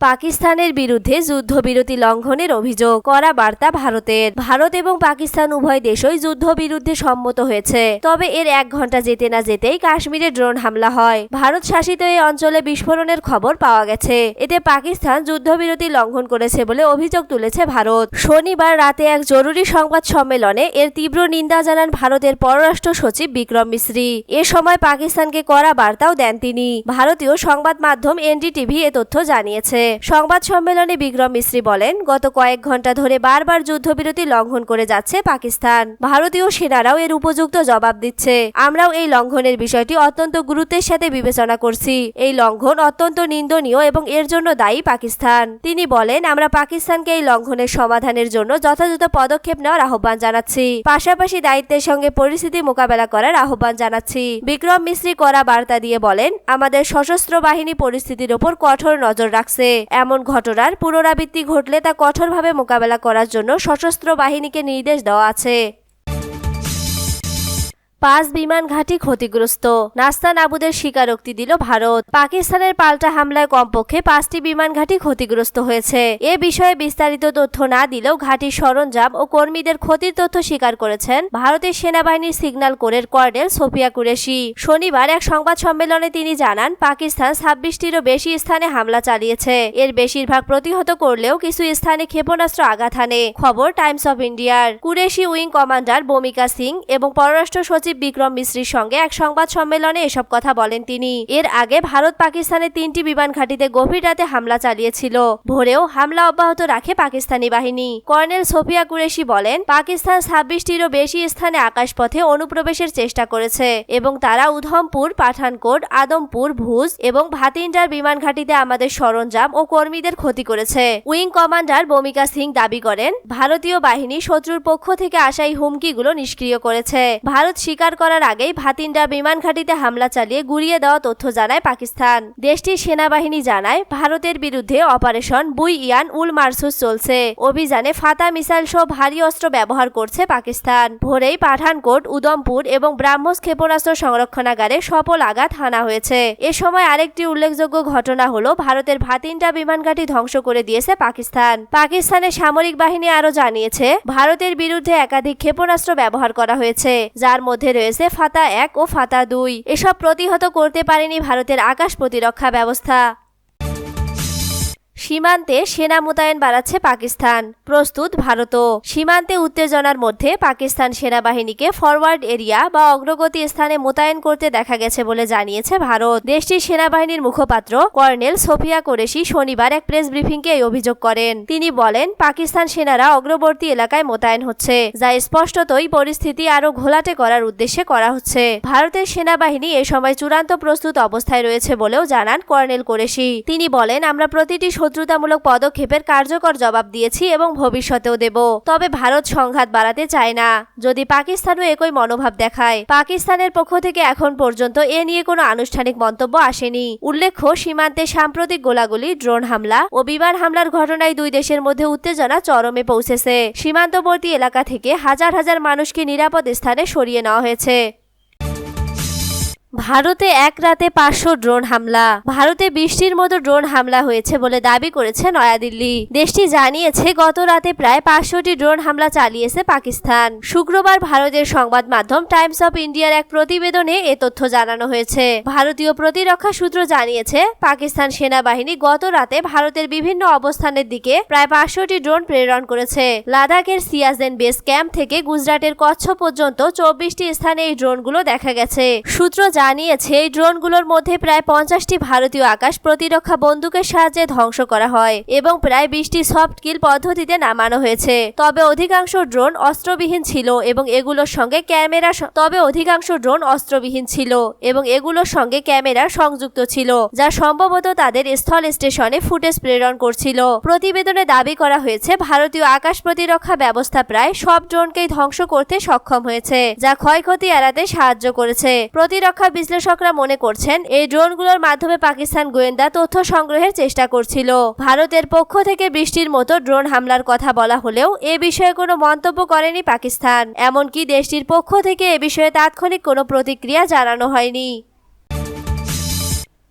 পাকিস্তানের বিরুদ্ধে যুদ্ধবিরতি লঙ্ঘনের অভিযোগ করা বার্তা ভারতের। ভারত এবং পাকিস্তান উভয় দেশই যুদ্ধবিরুদ্ধে সম্মত হয়েছে। তবে এর এক ঘণ্টা যেতে না যেতেই কাশ্মীরে ড্রোন হামলা হয়। ভারত শাসিত এই অঞ্চলে বিস্ফোরণের খবর পাওয়া গেছে। এতে পাকিস্তান যুদ্ধবিরতি লঙ্ঘন করেছে বলে অভিযোগ তুলেছে ভারত। শনিবার রাতে এক জরুরি সংবাদ সম্মেলনে এর তীব্র নিন্দা জানান ভারতের পররাষ্ট্র সচিব বিক্রম মিশ্রি। এ সময় পাকিস্তানকে করা বার্তাও দেন তিনি। ভারতীয় সংবাদ মাধ্যম এনডিটিভি এ তথ্য জানিয়েছে। সংবাদ সম্মেলনে বিক্রম মিশ্রি বলেন, গত কয়েক ঘণ্টা ধরে বারবার যুদ্ধবিরতি লঙ্ঘন করে যাচ্ছে পাকিস্তান। ভারতীয় সেনারাও এর উপযুক্ত জবাব দিচ্ছে। আমরাও এই লঙ্ঘনের বিষয়টি অত্যন্ত গুরুত্বের সাথে বিবেচনা করছি। এই লঙ্ঘন অত্যন্ত নিন্দনীয় এবং এর জন্য দায়ী পাকিস্তান। তিনি বলেন, আমরা পাকিস্তানকে এই লঙ্ঘনের সমাধানের জন্য যথাযথ পদক্ষেপ নেওয়ার আহ্বান জানাচ্ছি। পাশাপাশি দায়িত্বের সঙ্গে পরিস্থিতি মোকাবেলা করার আহ্বান জানাচ্ছি। বিক্রম মিশ্রী করা বার্তা দিয়ে বলেন, আমাদের সশস্ত্র বাহিনী পরিস্থিতির ওপর কঠোর নজর রাখছে। এমন ঘটনার পুনরাবৃত্তি ঘটলে তা কঠোরভাবে মোকাবেলা করার জন্য সশস্ত্র বাহিনীকে নির্দেশ দেওয়া আছে। পাঁচ বিমান ঘাঁটি ক্ষতিগ্রস্ত। নাস্তা নাবুদের স্বীকারোক্তি দিল ভারত। পাকিস্তানের পাল্টা হামলায় কমপক্ষে পাঁচটি বিমান ঘাঁটি ক্ষতিগ্রস্ত হয়েছে। এ বিষয়ে বিস্তারিত তথ্য না দিলেও ঘাঁটির সরঞ্জাম ও কর্মীদের ক্ষতির তথ্য স্বীকার করেছেন ভারতের সেনাবাহিনীর সিগন্যাল কোরের কর্নেল সোফিয়া কুরেশি। শনিবার এক সংবাদ সম্মেলনে তিনি জানান, পাকিস্তান ছাব্বিশটিরও বেশি স্থানে হামলা চালিয়েছে। এর বেশিরভাগ প্রতিহত করলেও কিছু স্থানে ক্ষেপণাস্ত্র আঘাত হানে। খবর টাইমস অফ ইন্ডিয়ার। কুরেশি উইং কমান্ডার বমিকা সিং এবং পররাষ্ট্র সচিব সচিব বিক্রম মিশ্রির সঙ্গে এক সংবাদ সম্মেলনে এসব কথা বলেন তিনি। এর আগে ভারত পাকিস্তানের তিনটি বিমান ঘাঁটিতে গভীর রাতে হামলা চালিয়েছিল। ভোরেও হামলা অব্যাহত রাখে পাকিস্তানি বাহিনী। কর্নেল সোফিয়া কুরেশি বলেন, পাকিস্তান ছাব্বিশটিরও বেশি স্থানে আকাশপথে অনুপ্রবেশের চেষ্টা করেছে এবং তারা উধমপুর, পাঠানকোট, আদমপুর, ভুজ এবং ভাতিন্ডার বিমান ঘাঁটিতে আমাদের সরঞ্জাম ও কর্মীদের ক্ষতি করেছে। উইং কমান্ডার বমিকা সিং দাবি করেন, ভারতীয় বাহিনী শত্রুর পক্ষ থেকে আসা এই হুমকিগুলো নিষ্ক্রিয় করেছে। ভারত স্বীকার করার আগেই ভাতিন্ডা বিমান ঘাঁটিতে হামলা চালিয়ে গুড়িয়ে দেওয়া তথ্য জানায় পাকিস্তান। দেশটির সেনাবাহিনী জানায়, ভারতের বিরুদ্ধে অপারেশন বুই ইয়ান উল মারসুস চলছে। অভিযানে ফাতা মিসাইল সহ ভারী অস্ত্র ব্যবহার করছে পাকিস্তান। ভোরেই পাঠানকোট, উদমপুর এবং ব্রাহ্মস ক্ষেপণাস্ত্র সংরক্ষণাগারে সফল আঘাত হানা হয়েছে। এ সময় আরেকটি উল্লেখযোগ্য ঘটনা হলো, ভারতের ভাতিন্ডা বিমান ঘাঁটি ধ্বংস করে দিয়েছে পাকিস্তান। পাকিস্তানের সামরিক বাহিনী আরও জানিয়েছে, ভারতের বিরুদ্ধে একাধিক ক্ষেপণাস্ত্র ব্যবহার করা হয়েছে, যার মধ্যে রয়েছে ফাতা এক ও ফাতা দুই। এসব প্রতিহত করতে পারেনি ভারতের আকাশ প্রতিরক্ষা ব্যবস্থা। সীমান্তে সেনা মোতায়েন বাড়াচ্ছে পাকিস্তান। প্রস্তুত ভারতও। সীমান্তে উত্তেজনার মধ্যে পাকিস্তান সেনাবাহিনীকে ফরওয়ার্ড এরিয়া বা অগ্রগতি স্থানে মোতায়েন করতে দেখা গেছে বলে জানিয়েছে ভারত। দেশটির সেনাবাহিনীর মুখপাত্র কর্নেল সোফিয়া কোরেশি শনিবার এক প্রেস ব্রিফিংকে এই অভিযোগ করেন। তিনি বলেন, পাকিস্তান সেনারা অগ্রবর্তী এলাকায় মোতায়েন হচ্ছে, যা স্পষ্টতই পরিস্থিতি আরও ঘোলাটে করার উদ্দেশ্যে করা হচ্ছে। ভারতের সেনাবাহিনী এ সময় চূড়ান্ত প্রস্তুত অবস্থায় রয়েছে বলেও জানান কর্নেল কোরেশি। তিনি বলেন, আমরা প্রতিটি শত্রুতামূলক পদক্ষেপের কার্যকর জবাব দিয়েছি এবং ভবিষ্যতেও দেব। তবে ভারত সংঘাত বাড়াতে চায় না। যদি পাকিস্তানও একই মনোভাব দেখায়, পাকিস্তানের পক্ষ থেকে এখন পর্যন্ত এ নিয়ে কোনো আনুষ্ঠানিক মন্তব্য আসেনি। উল্লেখ্য, সীমান্তে সাম্প্রতিক গোলাগুলি, ড্রোন হামলা ও বিমান হামলার ঘটনায় দুই দেশের মধ্যে উত্তেজনা চরমে পৌঁছেছে। সীমান্তবর্তী এলাকা থেকে হাজার হাজার মানুষকে নিরাপদ স্থানে সরিয়ে নেওয়া হয়েছে। ভারতে এক রাতে পাঁচশো ড্রোন হামলা। ভারতে বৃষ্টির মতো ড্রোন হামলা হয়েছে বলে দাবি করেছে নয়াদিল্লি। দেশটি জানিয়েছে, গত রাতে প্রায় পাঁচশোটি ড্রোন হামলা চালিয়েছে পাকিস্তান। শুক্রবার ভারতের সংবাদ মাধ্যম টাইমস অফ ইন্ডিয়ার এক প্রতিবেদনে এ তথ্য জানানো হয়েছে। ভারতীয় প্রতিরক্ষা সূত্র জানিয়েছে, পাকিস্তান সেনাবাহিনী গত রাতে ভারতের বিভিন্ন অবস্থানের দিকে প্রায় পাঁচশোটি ড্রোন প্রেরণ করেছে। লাদাখের সিয়াজেন বেস ক্যাম্প থেকে গুজরাটের কচ্ছ পর্যন্ত চব্বিশটি স্থানে এই ড্রোনগুলো দেখা গেছে। সূত্র জানিয়েছে, এই ড্রোনগুলোর মধ্যে প্রায় পঞ্চাশটি ভারতীয় আকাশ প্রতিরক্ষা বন্দুকের সাহায্যে ধ্বংস করা হয় এবং প্রায় বিশটি সফট কিল পদ্ধতিতে নামানো হয়েছে। তবে অধিকাংশ ড্রোন অস্ত্রবিহীন ছিল এবং এগুলোর সঙ্গে ক্যামেরা তবে অধিকাংশ ড্রোন অস্ত্রবিহীন ছিল এবং এগুলোর সঙ্গে ক্যামেরা সংযুক্ত ছিল, যা সম্ভবত তাদের স্থল স্টেশনে ফুটেজ প্রেরণ করছিল। প্রতিবেদনে দাবি করা হয়েছে, ভারতীয় আকাশ প্রতিরক্ষা ব্যবস্থা প্রায় সব ড্রোনকেই ধ্বংস করতে সক্ষম হয়েছে, যা ক্ষয়ক্ষতি এড়াতে সাহায্য করেছে। প্রতিরক্ষা বিশ্লেষকরা মনে করছেন, এই ড্রোনগুলোর মাধ্যমে পাকিস্তান গোয়েন্দা তথ্য সংগ্রহের চেষ্টা করছিল। ভারতের পক্ষ থেকে বৃষ্টির মতো ড্রোন হামলার কথা বলা হলেও এ বিষয়ে কোনো মন্তব্য করেনি পাকিস্তান। এমনকি দেশটির পক্ষ থেকে এ বিষয়ে তাৎক্ষণিক কোনো প্রতিক্রিয়া জানানো হয়নি।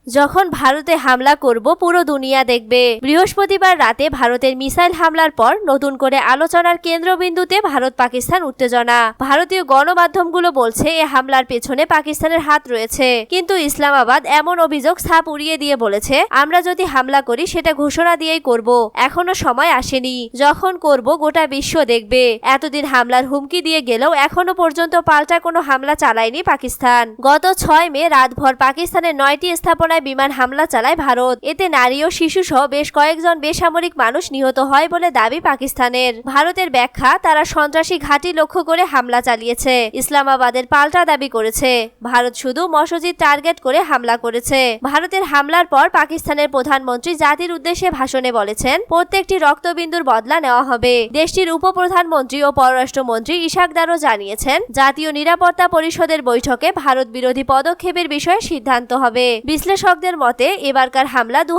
যখন ভারতে হামলা করব, পুরো দুনিয়া দেখবে। বৃহস্পতিবার রাতে ভারতের মিসাইল হামলার পর নতুন করে আলোচনার কেন্দ্রবিন্দুতে ভারত পাকিস্তান উত্তেজনা। ভারতীয় গণমাধ্যমগুলো বলছে, এ হামলার পেছনে পাকিস্তানের হাত রয়েছে। কিন্তু ইসলামাবাদ এমন অভিযোগ ছাপ উড়িয়ে দিয়ে বলেছে, আমরা যদি হামলা করি, সেটা ঘোষণা দিয়েই করব। এখনও সময় আসেনি। যখন করব, গোটা বিশ্ব দেখবে। এতদিন হামলার হুমকি দিয়ে গেলেও এখনও পর্যন্ত পাল্টা কোনো হামলা চালায়নি পাকিস্তান। গত ছয় মে রাতভর পাকিস্তানের নয়টি স্থাপনায় বিমান হামলা চালায় ভারত। এতে নারী ও শিশু সহ বেশ কয়েকজন বেসামরিক মানুষ নিহত হয় বলে দাবি পাকিস্তানের। ভারতের ব্যাখ্যা, তারা সন্ত্রাসী ঘাঁটি লক্ষ্য করে হামলা চালিয়েছে। ইসলামাবাদের পাল্টা দাবি করেছে। ভারত শুধু মসজিদ টার্গেট করে হামলা করেছে। ভারতের হামলার পর পাকিস্তানের প্রধানমন্ত্রী জাতির উদ্দেশ্যে ভাষণে বলেছেন, প্রত্যেকটি রক্তবিন্দুর বদলা নেওয়া হবে। দেশটির উপপ্রধানমন্ত্রী ও পররাষ্ট্রমন্ত্রী ইশাকদারও জানিয়েছেন, জাতীয় নিরাপত্তা পরিষদের বৈঠকে ভারত বিরোধী পদক্ষেপের বিষয়ে সিদ্ধান্ত হবে। বিশ্লেষকদের মতে, এবারকার হামলা দু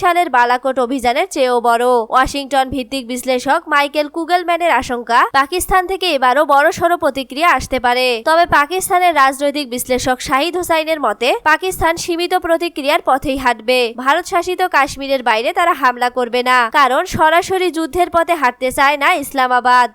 সালের বালাকোট অভিযানের চেয়েও বড়। ওয়াশিংটন ভিত্তিক বিশ্লেষক মাইকেল কুগলম্যানের আশঙ্কা, পাকিস্তান থেকে এবারও বড়সড় প্রতিক্রিয়া আসতে পারে। তবে পাকিস্তানের রাজনৈতিক বিশ্লেষক শাহিদ হোসাইনের মতে, পাকিস্তান সীমিত প্রতিক্রিয়ার পথেই হাঁটবে। ভারত শাসিত কাশ্মীরের বাইরে তারা হামলা করবে না, কারণ সরাসরি যুদ্ধের পথে হাঁটতে চায় না ইসলামাবাদ।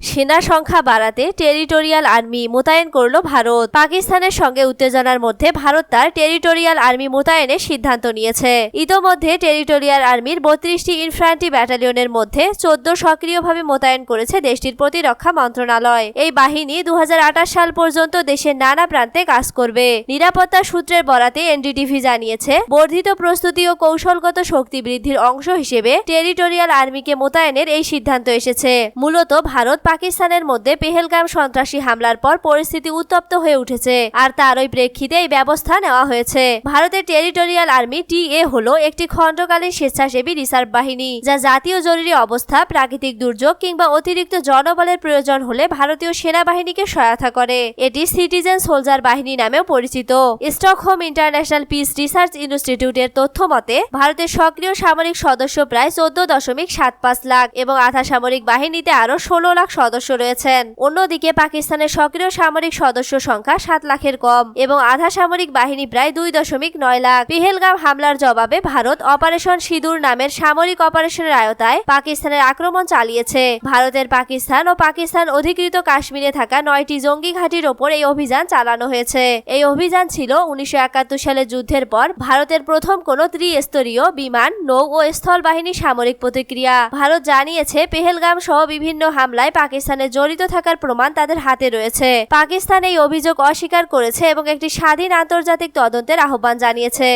সেনা সংখ্যা বাড়াতে টেরিটোরিয়াল আর্মি মোতায়েন করল ভারত। পাকিস্তানের সঙ্গে উত্তেজনার মধ্যে ভারত তার টেরিটোরিয়াল আর্মি মোতায়েনের সিদ্ধান্ত নিয়েছে। ইতোমধ্যে টেরিটোরিয়াল আর্মির বত্রিশটি ইনফ্রান্ট্রি ব্যাটালিয়নের মধ্যে চোদ্দ সক্রিয়ভাবে মোতায়েন করেছে দেশটির প্রতিরক্ষা মন্ত্রণালয়। এই বাহিনী দু হাজার আঠাশ সাল পর্যন্ত দেশের নানা প্রান্তে কাজ করবে। নিরাপত্তা সূত্রের বরাতে এনডিটিভি জানিয়েছে, বর্ধিত প্রস্তুতি ও কৌশলগত শক্তি বৃদ্ধির অংশ হিসেবে টেরিটোরিয়াল আর্মিকে মোতায়েনের এই সিদ্ধান্ত এসেছে। মূলত ভারত পাকিস্তানের মধ্যে পেহেলগাম সন্ত্রাসী হামলার পর পরিস্থিতি উত্তপ্ত হয়ে উঠেছে, আর তারই প্রেক্ষিতে এই ব্যবস্থা নেওয়া হয়েছে। ভারতের টেরিটোরিয়াল আর্মি টিএ হলো একটি খণ্ডকালীন স্বেচ্ছাসেবী রিসার্ভ বাহিনী, যা জাতীয় জরুরি অবস্থা, প্রাকৃতিক দুর্যোগ কিংবা অতিরিক্ত জনবলের প্রয়োজন হলে ভারতীয় সেনাবাহিনীকে সহায়তা করে। এটি সিটিজেন সোলজার বাহিনী নামেও পরিচিত। স্টকহোম ইন্টারন্যাশনাল পিস রিসার্চ ইনস্টিটিউটের তথ্য মতে, ভারতের সক্রিয় সামরিক সদস্য প্রায় চোদ্দ দশমিক সাত পাঁচ লাখ এবং আধা সামরিক বাহিনীতে আরও ষোলো লাখ সদস্য রয়েছেন। অন্যদিকে পাকিস্তানের সক্রিয় সামরিক সদস্য সংখ্যা সাত লাখের কম এবং আধা সামরিক বাহিনী প্রায় দুই দশমিক নয় লাখ। পেহেলগাম হামলার জবাবে ভারত অপারেশন সিঁদুর নামের সামরিক অপারেশনের আয়তায় পাকিস্তানের আক্রমণ চালিয়েছে। ভারতের পাকিস্তান ও পাকিস্তান অধিকৃত কাশ্মীরে থাকা নয়টি জঙ্গি ঘাঁটির ওপর এই অভিযান চালানো হয়েছে। এই অভিযান ছিল উনিশশো সালে যুদ্ধের পর ভারতের প্রথম কোনো ত্রিস্তরীয় বিমান, নৌ ও স্থল বাহিনী সামরিক প্রতিক্রিয়া। ভারত জানিয়েছে, পেহেলগাম সহ বিভিন্ন হামলায় পাকিস্তানে জড়িত থাকার প্রমাণ তাদের হাতে রয়েছে। পাকিস্তান এই অভিযোগ অস্বীকার করেছে এবং একটি স্বাধীন আন্তর্জাতিক তদন্তের আহ্বান জানিয়েছে।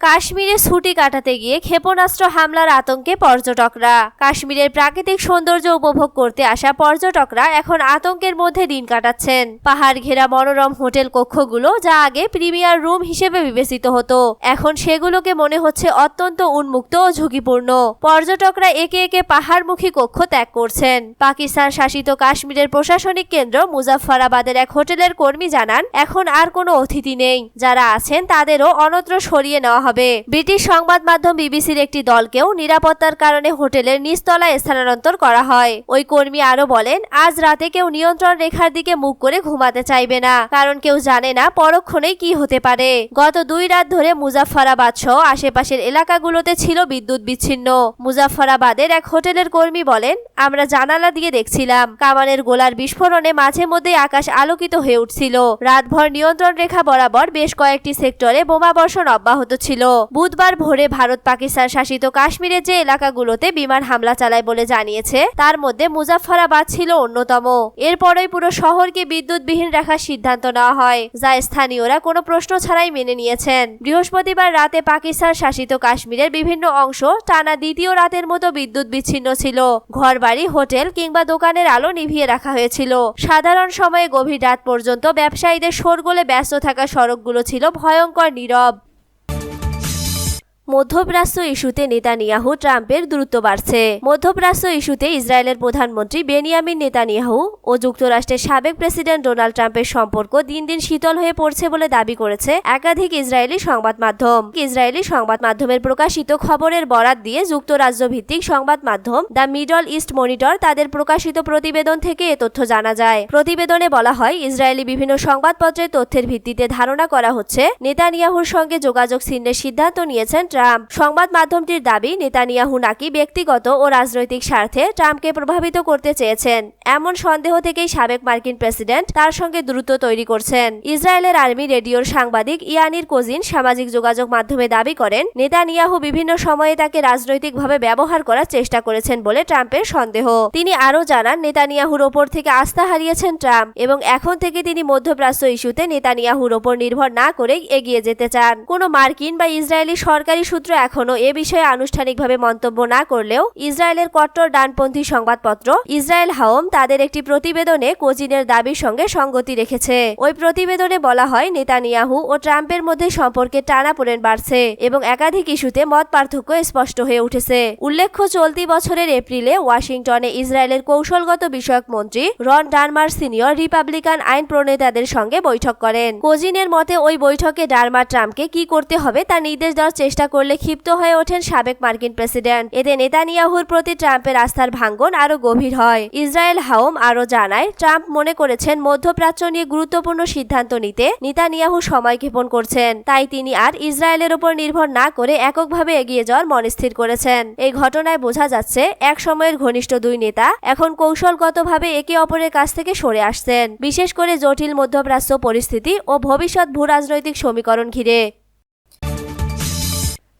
কাশ্মীরে ছুটি কাটাতে গিয়ে ক্ষেপণাস্ত্র হামলার আতঙ্কে পর্যটকরা। কাশ্মীরের প্রাকৃতিক সৌন্দর্য উপভোগ করতে আসা পর্যটকরা এখন আতঙ্কের মধ্যে দিন কাটাচ্ছেন। পাহাড় ঘেরা মনোরম হোটেল কক্ষগুলো যা আগে প্রিমিয়ার রুম হিসেবে বিবেচিত হতো, এখন সেগুলোকে মনে হচ্ছে অত্যন্ত উন্মুক্ত ও ঝুঁকিপূর্ণ। পর্যটকরা একে একে পাহাড়মুখী কক্ষ ত্যাগ করছেন। পাকিস্তান শাসিত কাশ্মীরের প্রশাসনিক কেন্দ্র মুজাফফরাবাদের এক হোটেলের কর্মী জানান, এখন আর কোনো অতিথি নেই। যারা আছেন তাদেরও অনত্র সরিয়ে নেওয়া হবে। ব্রিটিশ সংবাদ মাধ্যম বিবিসির একটি দলকেও নিরাপত্তার কারণে হোটেলের নিচতলায় স্থানান্তর করা হয়। ওই কর্মী আরও বলেন, আজ রাতে কেউ নিয়ন্ত্রণ রেখার দিকে মুখ করে ঘুমাতে চাইবে না, কারণ কেউ জানে না পরক্ষণেই কি হতে পারে। গত দুই রাত ধরে মুজাফফরাবাদ সহ আশেপাশের এলাকাগুলোতে ছিল বিদ্যুৎ বিচ্ছিন্ন। মুজাফফরাবাদের এক হোটেলের কর্মী বলেন, আমরা জানালা দিয়ে দেখছিলাম। কামানের গোলার বিস্ফোরণে মাঝে মধ্যে আকাশ আলোকিত হয়ে উঠছিল। রাতভর নিয়ন্ত্রণ রেখা বরাবর বেশ কয়েকটি সেক্টরে বোমা বর্ষণ অব্যাহত ছিল। বুধবার ভোরে ভারত পাকিস্তান শাসিত কাশ্মীরের যে এলাকাগুলোতে বিমান হামলা চালায় বলে জানিয়েছে, তার মধ্যে মুজাফফরাবাদ ছিল অন্যতম। এরপরই পুরো শহরকে বিদ্যুৎবিহীন রাখার সিদ্ধান্ত নেওয়া হয়, যা স্থানীয়রা কোনো প্রশ্ন ছাড়াই মেনে নিয়েছেন। বৃহস্পতিবার রাতে পাকিস্তান শাসিত কাশ্মীরের বিভিন্ন অংশ টানা দ্বিতীয় রাতের মতো বিদ্যুৎ বিচ্ছিন্ন ছিল। ঘরবাড়ি, হোটেল কিংবা দোকানের আলো নিভিয়ে রাখা হয়েছিল। সাধারণ সময়ে গভীর রাত পর্যন্ত ব্যবসায়ীদের শোরগোলে ব্যস্ত থাকা সড়কগুলো ছিল ভয়ঙ্কর, নীরব। মধ্যপ্রাচ্য ইস্যুতে নেতানিয়াহু ট্রাম্পের দূরত্ব বাড়ছে। মধ্যপ্রাচ্য ইস্যুতে ইসরায়েলের প্রধানমন্ত্রী বেনিয়ামিন নেতানিয়াহু ও যুক্তরাষ্ট্রের সাবেক প্রেসিডেন্ট ডোনাল্ড ট্রাম্পের সম্পর্ক দিন দিন শীতল হয়ে পড়ছে বলে দাবি করেছে একাধিক ইসরায়েলি সংবাদ মাধ্যম। ইসরায়েলি সংবাদ মাধ্যমের প্রকাশিত খবরের বরাত দিয়ে যুক্তরাজ্য ভিত্তিক সংবাদ মাধ্যম দ্য মিডল ইস্ট মনিটর তাদের প্রকাশিত প্রতিবেদন থেকে এ তথ্য জানা যায়। প্রতিবেদনে বলা হয়, ইসরায়েলি বিভিন্ন সংবাদপত্রের তথ্যের ভিত্তিতে ধারণা করা হচ্ছে, নেতানিয়াহুর সঙ্গে যোগাযোগ ছিন্নের সিদ্ধান্ত নিয়েছেন ট্রাম্প সংবাদ মাধ্যমটির দাবি, নেতানিয়াহু নাকি ব্যক্তিগত ও রাজনৈতিক স্বার্থে ট্রাম্পকে প্রভাবিত করতে চেয়েছেন। এমন সন্দেহ থেকেই সাবেক মার্কিন প্রেসিডেন্ট তার সঙ্গে দ্রুত তৈরি করছেন। ইসরায়েলের আর্মি রেডিওর সাংবাদিক ইয়ানির কোজিন সামাজিক যোগাযোগ মাধ্যমে দাবি করেন, নেতানিয়াহু বিভিন্ন সময়ে তাকে রাজনৈতিকভাবে ব্যবহার করার চেষ্টা করেছেন বলে ট্রাম্পের সন্দেহ। তিনি আরও জানান, নেতানিয়াহুর ওপর থেকে আস্থা হারিয়েছেন ট্রাম্প এবং এখন থেকে তিনি মধ্যপ্রাচ্য ইস্যুতে নেতানিয়াহুর ওপর নির্ভর না করে এগিয়ে যেতে চান। কোনো মার্কিন বা ইসরায়েলি সরকারি সূত্র এখনও এ বিষয়ে আনুষ্ঠানিকভাবে মন্তব্য না করলেও ইসরায়েলের কট্টর ডানপন্থী সংবাদপত্র ইসরায়েল হাওম তাদের একটি প্রতিবেদনে কোজিনের দাবির সঙ্গে সঙ্গতি রেখেছে। ওই প্রতিবেদনে বলা হয়, নেতানিয়াহু ও ট্রাম্পের মধ্যে সম্পর্কে টানাপোড়েন বাড়ছে এবং একাধিক ইস্যুতে মত পার্থক্য স্পষ্ট হয়ে উঠেছে। উল্লেখ্য, চলতি বছরের এপ্রিলে ওয়াশিংটনে ইসরায়েলের কৌশলগত বিষয়ক মন্ত্রী রন ডানমার সিনিয়র রিপাবলিকান আইন প্রণেতাদের সঙ্গে বৈঠক করেন। কোজিনের মতে, ওই বৈঠকে ডারমার ট্রাম্পকে কি করতে হবে তা নির্দেশ দেওয়ার চেষ্টা করলে ক্ষিপ্ত হয়ে ওঠেন সাবেক মার্কিন প্রেসিডেন্ট। এতে নেতানিয়াহুর প্রতি ট্রাম্পের আস্থার ভাঙ্গন আরও গভীর হয়। ইসরায়েল হাওম আরও জানায়, ট্রাম্প মনে করেছেন মধ্যপ্রাচ্য নিয়ে গুরুত্বপূর্ণ সিদ্ধান্ত নিতে নেতানিয়াহু সময় ক্ষেপণ করছেন। তাই তিনি আর ইসরায়েলের উপর নির্ভর না করে এককভাবে এগিয়ে যাওয়ার মনস্থির করেছেন। এই ঘটনায় বোঝা যাচ্ছে এক সময়ের ঘনিষ্ঠ দুই নেতা এখন কৌশলগতভাবে একে অপরের কাছ থেকে সরে আসছেন। বিশেষ করে জটিল মধ্যপ্রাচ্য পরিস্থিতি ও ভবিষ্যৎ ভূ রাজনৈতিক সমীকরণ ঘিরে।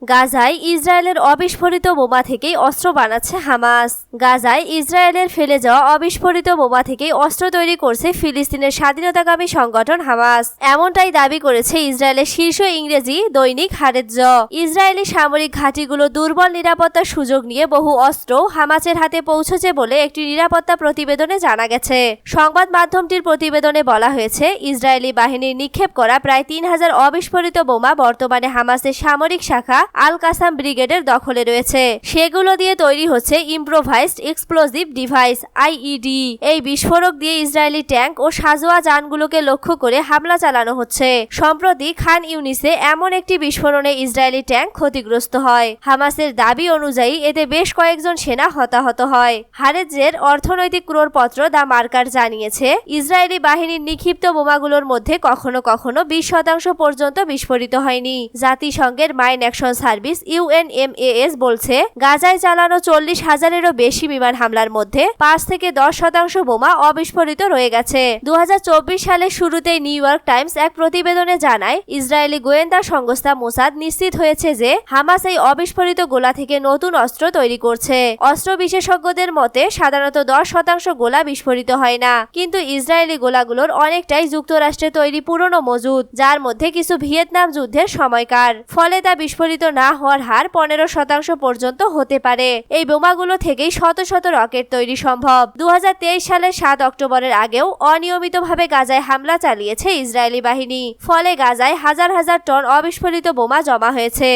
গাজায় ইসরায়েলের অবিস্ফোরিত বোমা থেকেই অস্ত্র বানাচ্ছে হামাস। গাজায় ইসরায়েলের ফেলে যাওয়া অবিস্ফোরিত বোমা থেকেই অস্ত্র তৈরি করছে ফিলিস্তিনের স্বাধীনতাকামী সংগঠন হামাস। এমনটাই দাবি করেছে ইসরায়েলের শীর্ষ ইংরেজি দৈনিক হারেজ ইসরায়েলি সামরিক ঘাঁটিগুলো দুর্বল নিরাপত্তার সুযোগ নিয়ে বহু অস্ত্র হামাসের হাতে পৌঁছেছে বলে একটি নিরাপত্তা প্রতিবেদনে জানা গেছে। সংবাদ মাধ্যমটির প্রতিবেদনে বলা হয়েছে, ইসরায়েলি বাহিনীর নিক্ষেপ করা প্রায় তিন হাজার অবিস্ফোরিত বোমা বর্তমানে হামাসের সামরিক শাখা আল কাসাম ব্রিগেডের দখলে রয়েছে। সেগুলো দিয়ে তৈরি হচ্ছে ইম্প্রোভাইজড এক্সপ্লোজিভ ডিভাইস, আইইডি। এই বিস্ফোরক দিয়ে ইসরায়েলি ট্যাঙ্ক ও সাজোয়া যানগুলোকে লক্ষ্য করে হামলা চালানো হচ্ছে। সম্প্রতি খান ইউনিসে এমন একটি বিস্ফোরণে ইসরায়েলি ট্যাঙ্ক ক্ষতিগ্রস্ত হয়। হামাসের দাবি অনুযায়ী এতে বেশ কয়েকজন সেনা হতাহত হয়। হারেজের অর্থনৈতিক ক্রোরপত্র দা মার্কার জানিয়েছে, ইসরায়েলি বাহিনীর নিক্ষিপ্ত বোমাগুলোর মধ্যে কখনো কখনো বিশ শতাংশ পর্যন্ত বিস্ফোরিত হয়নি। জাতিসংঘের মাইন অ্যাকশন সার্ভিস ইউএনএমএএস বলছে, গাজায় চালানো চল্লিশ হাজারেরও বেশি বিমান হামলার মধ্যে পাঁচ থেকে দশ শতাংশ বোমা অবিস্ফোরিত রয়ে গেছে। দু হাজার চব্বিশ সালের শুরুতেই নিউ ইয়র্ক টাইমস এক প্রতিবেদনে জানায়, ইসরায়েলি গোয়েন্দা সংস্থা মোসাদ নিশ্চিত হয়েছে যে হামাস এই অবিস্ফোরিত গোলা থেকে নতুন অস্ত্র তৈরি করছে। অস্ত্র বিশেষজ্ঞদের মতে, সাধারণত দশ শতাংশ গোলা বিস্ফোরিত হয় না, কিন্তু ইসরায়েলি গোলাগুলোর অনেকটাই যুক্তরাষ্ট্রে তৈরি পুরনো মজুদ, যার মধ্যে কিছু ভিয়েতনাম যুদ্ধের সময়কার। ফলে তা বিস্ফোরিত না হওয়ার হার পনেরো শতাংশ পর্যন্ত হতে পারে। এই বোমাগুলো থেকেই শত শত রকেট তৈরি সম্ভব। দু হাজার তেইশ সালের সাত অক্টোবরের আগেও অনিয়মিতভাবে গাজায় হামলা চালিয়েছে ইসরায়েলি বাহিনী। ফলে গাজায় হাজার হাজার টন অবিস্ফোরিত বোমা জমা হয়েছে।